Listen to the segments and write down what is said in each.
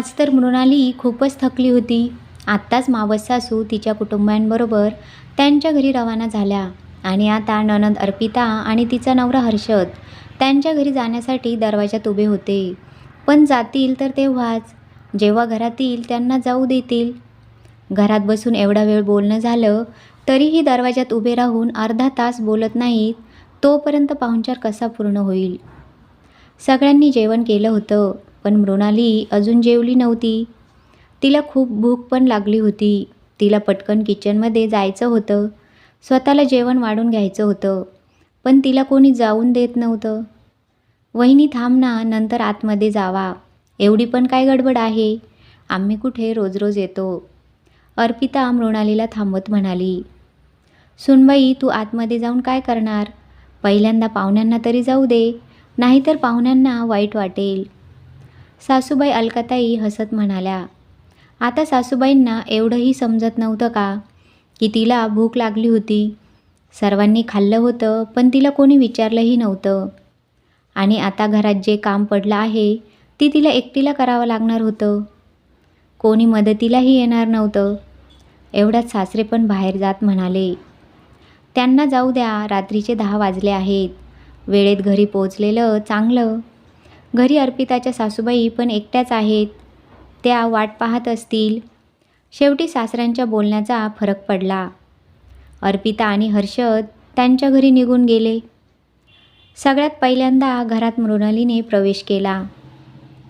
आज तर मृणाली खूपच थकली होती. आत्ताच मावस सासू तिच्या कुटुंबांबरोबर त्यांच्या घरी रवाना झाल्या आणि आता ननद अर्पिता आणि तिचा नवरा हर्षद त्यांच्या घरी जाण्यासाठी दरवाजात उभे होते. पण जातील तर तेव्हाच. जेव्हा घरात येईल त्यांना जाऊ देतील. घरात बसून एवढा वेळ बोलणं झालं तरीही दरवाजात उभे राहून अर्धा तास बोलत नाहीत तोपर्यंत पाहुणचार कसा पूर्ण होईल? सगळ्यांनी जेवण केलं होतं. पण मृणाली अजून जेवली नव्हती. तिला खूप भूक पण लागली होती. तिला पटकन किचनमध्ये जायचं होतं. स्वतःला जेवण वाढून घ्यायचं होतं. पण तिला कोणी जाऊन देत नव्हतं. वहिनी थांब ना नंतर आतमध्ये जावा. एवढी पण काय गडबड आहे? आम्ही कुठे रोज रोज येतो? अर्पिता मृणालीला थांबवत म्हणाली. सुनबाई तू आतमध्ये जाऊन काय करणार? पहिल्यांदा पाहुण्यांना तरी जाऊ दे. नाहीतर पाहुण्यांना वाईट वाटेल. सासूबाई अलकाताई हसत म्हणाल्या आता सासूबाईंना एवढंही समजत नव्हतं का की तिला भूक लागली होती? सर्वांनी खाल्लं होतं पण तिला कोणी विचारलंही नव्हतं. आणि आता घरात जे काम पडलं आहे ती तिला एकटीला करावं लागणार होतं. कोणी मदतीलाही येणार नव्हतं. एवढ्यात सासरे पण बाहेर जात म्हणाले त्यांना जाऊ द्या रात्रीचे दहा वाजले आहेत. वेळेत घरी पोचलेलं चांगलं. घरी अर्पिताच्या सासूबाई पण एकट्याच आहेत. त्या वाट पाहत असतील. शेवटी सासऱ्यांच्या बोलण्याचा फरक पडला. अर्पिता आणि हर्षद त्यांच्या घरी निघून गेले. सगळ्यात पहिल्यांदा घरात मृणालीने प्रवेश केला.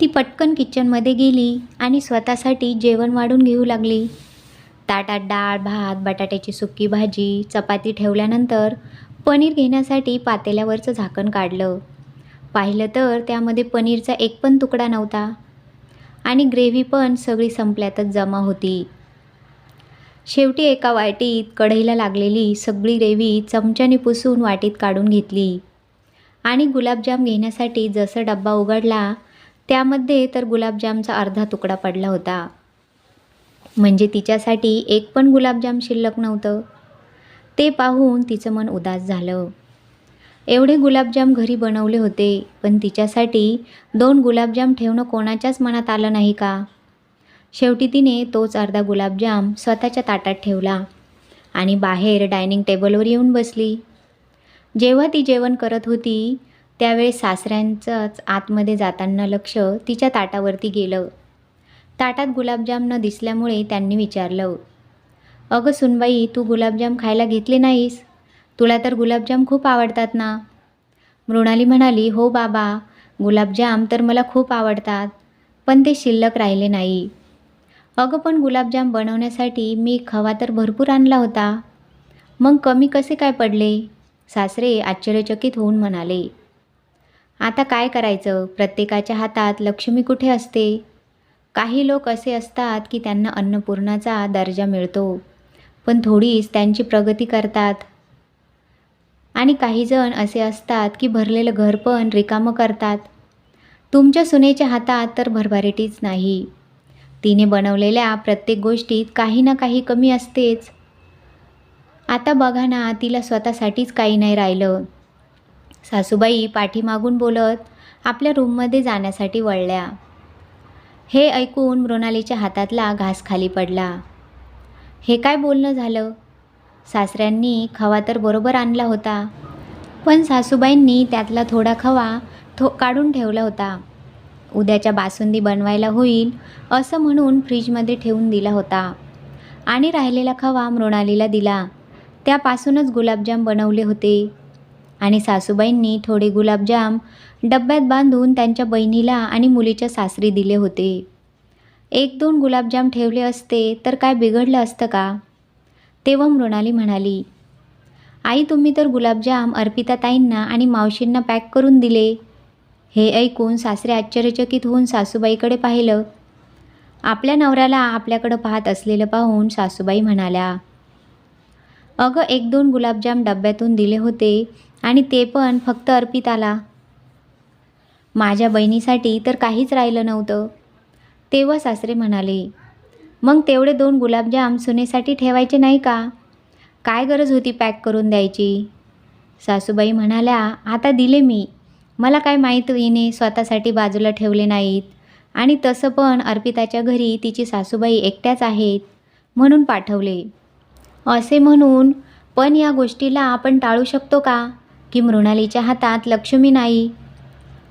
ती पटकन किचनमध्ये गेली आणि स्वतःसाठी जेवण वाढून घेऊ लागली. ताटात डाळ भात बटाट्याची सुकी भाजी चपाती ठेवल्यानंतर पनीर घेण्यासाठी पातेल्यावरचं झाकण काढलं. पाहिलं तर त्यामध्ये पनीरचा एक पण तुकडा नव्हता. आणि ग्रेव्ही पण सगळी संपल्यातच जमा होती. शेवटी एका वाटीत कढईला लागलेली सगळी ग्रेव्ही चमच्याने पुसून वाटीत काढून घेतली. आणि गुलाबजाम घेण्यासाठी जसं डब्बा उघडला त्यामध्ये तर गुलाबजामचा अर्धा तुकडा पडला होता. म्हणजे तिच्यासाठी एक पण गुलाबजाम शिल्लक नव्हतं. ते पाहून तिचं मन उदास झालं. एवढे गुलाबजाम घरी बनवले होते पण तिच्यासाठी दोन गुलाबजाम ठेवणं कोणाच्याच मनात आलं नाही का? शेवटी तिने तोच अर्धा गुलाबजाम स्वतःच्या ताटात ठेवला आणि बाहेर डायनिंग टेबलवर येऊन बसली. जेव्हा ती जेवण करत होती त्यावेळेस सासऱ्यांचंच आतमध्ये जाताना लक्ष तिच्या ताटावरती गेलं. ताटात गुलाबजाम न दिसल्यामुळे त्यांनी विचारलं अगं सुनबाई तू गुलाबजाम खायला घेतले नाहीस? तुला तर गुलाबजाम खूप आवडतात ना? मृणाली म्हणाली हो बाबा गुलाबजाम तर मला खूप आवडतात पण ते शिल्लक राहिले नाही. अगं पण गुलाबजाम बनवण्यासाठी मी खवा तर भरपूर आणला होता. मग कमी कसे काय पडले? सासरे आश्चर्यचकित होऊन म्हणाले. आता काय करायचं? प्रत्येकाच्या हातात लक्ष्मी कुठे असते? काही लोक असे असतात की त्यांना अन्नपूर्णाचा दर्जा मिळतो पण थोडीच त्यांची प्रगती करतात. आणि काही जण असे असतात की भरलेलं घर पण रिकामं करतात. तुमच्या सुनेच्या हातात तर भरभराटीच नाही. तिने बनवलेल्या प्रत्येक गोष्टीत काही ना काही कमी असतेच. आता बघा ना तिला स्वतःसाठीच काही नाही राहिलं. सासूबाई पाठीमागून बोलत आपल्या रूममध्ये जाण्यासाठी वळल्या. हे ऐकून मृणालीच्या हातातला घास खाली पडला. हे काय बोलणं झालं? सासऱ्यांनी खवा तर बरोबर आणला होता. पण सासूबाईंनी त्यातला थोडा खवा थो काढून ठेवला होता. उद्याच्या बासुंदी बनवायला होईल असं म्हणून फ्रीजमध्ये ठेवून दिला होता. आणि राहिलेला खवा मृणालीला दिला. त्यापासूनच गुलाबजाम बनवले होते. आणि सासूबाईंनी थोडे गुलाबजाम डब्यात बांधून त्यांच्या बहिणीला आणि मुलीच्या सासरी दिले होते. एक दोन गुलाबजाम ठेवले असते तर काय बिघडलं असतं का? तेव्हा मृणाली म्हणाली आई तुम्ही तर गुलाबजाम अर्पिताताईंना आणि मावशींना पॅक करून दिले. हे ऐकून सासरे आश्चर्यचकित होऊन सासूबाईकडे पाहिलं. आपल्या नवऱ्याला आपल्याकडं पाहत असलेलं पाहून सासूबाई म्हणाल्या अगं एक दोन गुलाबजाम डब्यातून दिले होते आणि ते पण फक्त अर्पिताला. माझ्या बहिणीसाठी तर काहीच राहिलं नव्हतं. तेव्हा सासरे म्हणाले मग तेवढे दोन गुलाबजाम सुनेसाठी ठेवायचे नाही का? काय गरज होती पॅक करून द्यायची? सासूबाई म्हणाल्या आता दिले मी. मला काय माहीत हिने स्वतःसाठी बाजूला ठेवले नाहीत. आणि तसं पण अर्पिताच्या घरी तिची सासूबाई एकट्याच आहेत म्हणून पाठवले. असे म्हणून पण या गोष्टीला आपण टाळू शकतो का? की मृणालीच्या हातात लक्ष्मी नाही?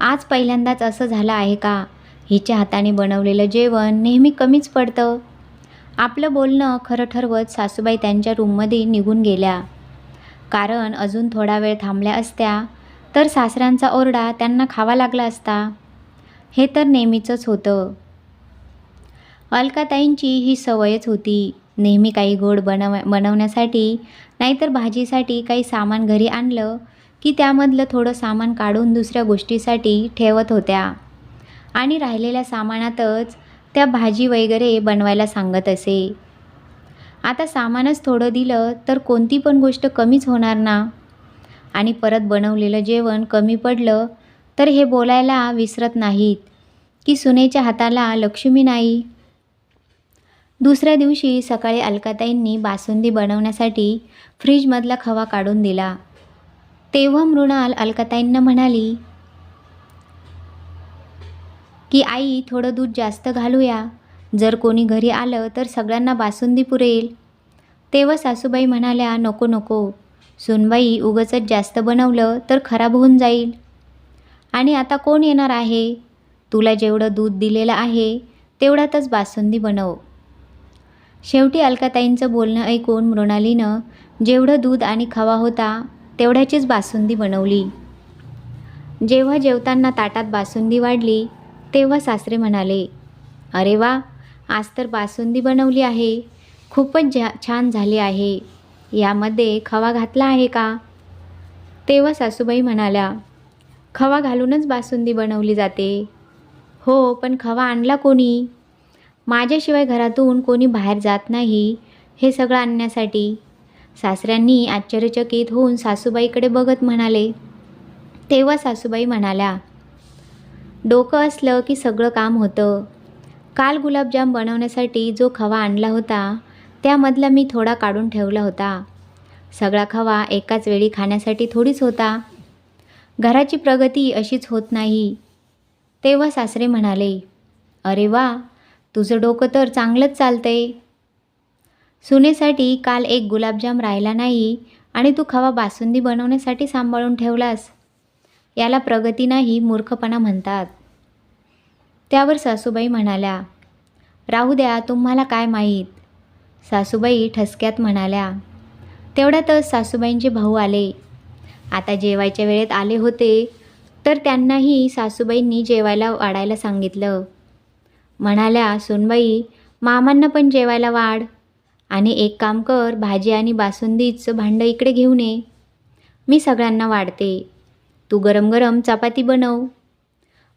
आज पहिल्यांदाच असं झालं आहे का? हिच्या हाताने बनवलेलं जेवण नेहमी कमीच पडतं. आपलं बोलणं खरं ठरवत सासूबाई त्यांच्या रूममध्ये निघून गेल्या. कारण अजून थोडा वेळ थांबल्या असत्या तर सासऱ्यांचा ओरडा त्यांना खावा लागला असता. हे तर नेहमीचंच होतं. अलकाताईंची ही सवयच होती नेहमी काही गोड बनव बनवण्यासाठी नाहीतर भाजीसाठी काही सामान घरी आणलं की त्यामधलं थोडं सामान काढून दुसऱ्या गोष्टीसाठी ठेवत होत्या. आणि राहिलेल्या सामानातच त्या भाजी वगैरे बनवायला सांगत असे. आता सामानच थोडं दिलं तर कोणती पण गोष्ट कमीच होणार ना? आणि परत बनवलेलं जेवण कमी पडलं तर हे बोलायला विसरत नाहीत की सुनेच्या हाताला लक्ष्मी नाही? दुसऱ्या दिवशी सकाळी अलकाताईंनी बासुंदी बनवण्यासाठी फ्रीजमधला खवा काढून दिला. तेव्हा मृणाल अलकाताईंना म्हणाली की आई थोडं दूध जास्त घालूया. जर कोणी घरी आलं तर सगळ्यांना बासुंदी पुरेल. तेव्हा सासूबाई म्हणाल्या नको नको. सुनबाई उगचच जास्त बनवलं तर खराब होऊन जाईल. आणि आता कोण येणार आहे? तुला जेवढं दूध दिलेलं आहे तेवढ्यातच बासुंदी बनव. शेवटी अलकाताईंचं बोलणं ऐकून मृणालीनं जेवढं दूध आणि खवा होता तेवढ्याचीच बासुंदी बनवली. जेव्हा जेवताना ताटात बासुंदी वाढली तेव्हा सासरे म्हणाले अरे वा आज तर बासुंदी बनवली आहे. खूपच झा छान झाली आहे. यामध्ये खवा घातला आहे का? तेव्हा सासूबाई म्हणाल्या खवा घालूनच बासुंदी बनवली जाते. हो पण खवा आणला कोणी? माझ्याशिवाय घरातून कोणी बाहेर जात नाही हे सगळं आणण्यासाठी. सासऱ्यांनी आश्चर्यचकित होऊन सासूबाईकडे बघत म्हणाले. तेव्हा सासूबाई म्हणाल्या डोकं असलं की सगळं काम होतं. काल गुलाबजाम बनवण्यासाठी जो खवा आणला होता त्यामधला मी थोडा काढून ठेवला होता. सगळा खवा एकाच वेळी खाण्यासाठी थोडीच होता. घराची प्रगती अशीच होत नाही. तेव्हा सासरे म्हणाले अरे वा तुझं डोकं तर चांगलंच चालतंय. सुनेसाठी काल एक गुलाबजाम राहिला नाही आणि तू खवा बासुंदी बनवण्यासाठी सांभाळून ठेवलास. याला प्रगती नाही मूर्खपणा म्हणतात. त्यावर सासूबाई म्हणाल्या राहू द्या तुम्हाला काय माहीत? सासूबाई ठसक्यात म्हणाल्या तेवढ्यातच सासूबाईंचे भाऊ आले. आता जेवायच्या वेळेत आले होते तर त्यांनाही सासूबाईंनी जेवायला वाढायला सांगितलं. म्हणाल्या सुनबाई मामांना पण जेवायला वाढ आणि एक काम कर भाजी आणि बासुंदीचं भांडं इकडे घेऊन ये. मी सगळ्यांना वाढते. तू गरम गरम चपाती बनव.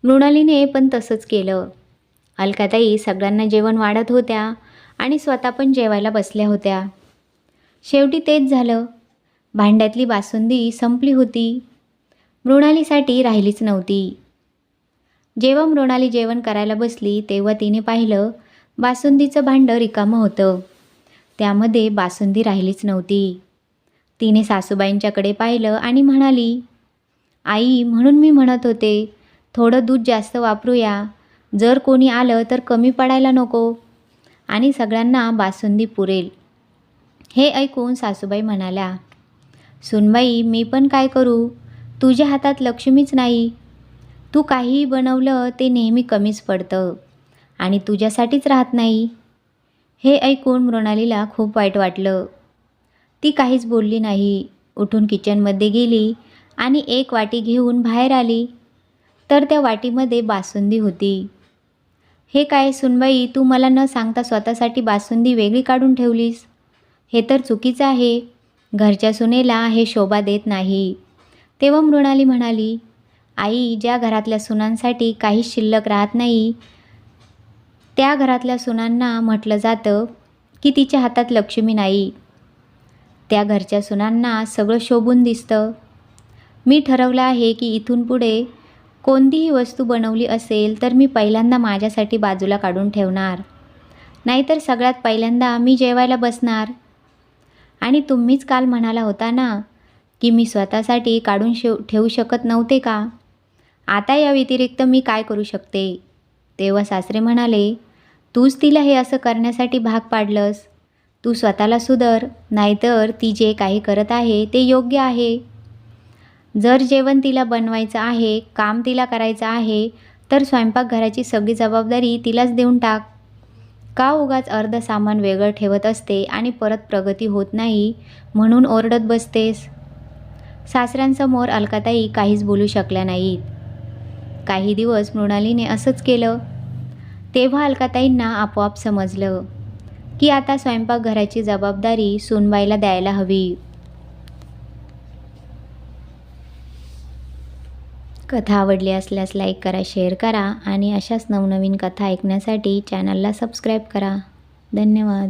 मृणालीने पण तसंच केलं. अलकाताई सगळ्यांना जेवण वाढत होत्या आणि स्वतः पण जेवायला बसल्या होत्या. शेवटी तेच झालं. भांड्यातली बासुंदी संपली होती. मृणालीसाठी राहिलीच नव्हती. जेव्हा मृणाली जेवण करायला बसली तेव्हा तिने पाहिलं बासुंदीचं भांडं रिकामं होतं. त्यामध्ये बासुंदी राहिलीच नव्हती. तिने सासूबाईंच्याकडे पाहिलं आणि म्हणाली आई म्हणून मी म्हणत होते थोडं दूध जास्त वापरूया. जर कोणी आलं तर कमी पडायला नको. आणि सगळ्यांना बासुंदी पुरेल. हे ऐकून सासूबाई म्हणाल्या सुनबाई मी पण काय करू? तुझ्या हातात लक्ष्मीच नाही. तू काहीही बनवलं ते नेहमी कमीच पडतं. आणि तुझ्यासाठीच राहत नाही. हे ऐकून मृणालीला खूप वाईट वाटलं. ती काहीच बोलली नाही. उठून किचनमध्ये गेली. आणि एक वाटी घेऊन बाहेर आली. तर त्या वाटीमध्ये बासुंदी होती. हे काय सुनबाई तू मला न सांगता स्वतःसाठी बासुंदी वेगळी काढून ठेवलीस? हे तर चुकीचं आहे. घरच्या सुनेला हे शोभा देत नाही. तेव्हा मृणाली म्हणाली आई ज्या घरातल्या सुनांसाठी काहीच शिल्लक राहत नाही त्या घरातल्या सुनांना म्हटलं जातं की तिच्या हातात लक्ष्मी नाही. त्या घरच्या सुनांना सगळं शोभून दिसतं. मी ठरवलं आहे की इथून पुढे कोणतीही वस्तू बनवली असेल तर मी पहिल्यांदा माझ्यासाठी बाजूला काढून ठेवणार. नाहीतर सगळ्यात पहिल्यांदा मी जेवायला बसणार. आणि तुम्हीच काल म्हणाला होता ना की मी स्वतःसाठी काढून शेव ठेवू शकत नव्हते का? आता या व्यतिरिक्त मी काय करू शकते? तेव्हा सासरे म्हणाले तूच तिला हे असं करण्यासाठी भाग पाडलंस. तू स्वतःला सुधर नाहीतर ती जे काही करत आहे ते योग्य आहे. जर जेवण तिला बनवायचं आहे काम तिला करायचं आहे तर स्वयंपाकघराची सगळी जबाबदारी तिलाच देऊन टाक. का उगाच अर्ध सामान वेगळं ठेवत असते आणि परत प्रगती होत नाही म्हणून ओरडत बसतेस? सासऱ्यांसमोर अलकाताई काहीच बोलू शकल्या नाहीत. काही दिवस मृणालीने असंच केलं. तेव्हा अलकाताईंना आपोआप समजलं की आता स्वयंपाकघराची जबाबदारी सुनबाईला द्यायला हवी. कथा आवडली असल्यास लाईक करा शेअर करा आणि अशाच नवनवीन कथा ऐकण्यासाठी चॅनलला सबस्क्राईब करा. धन्यवाद.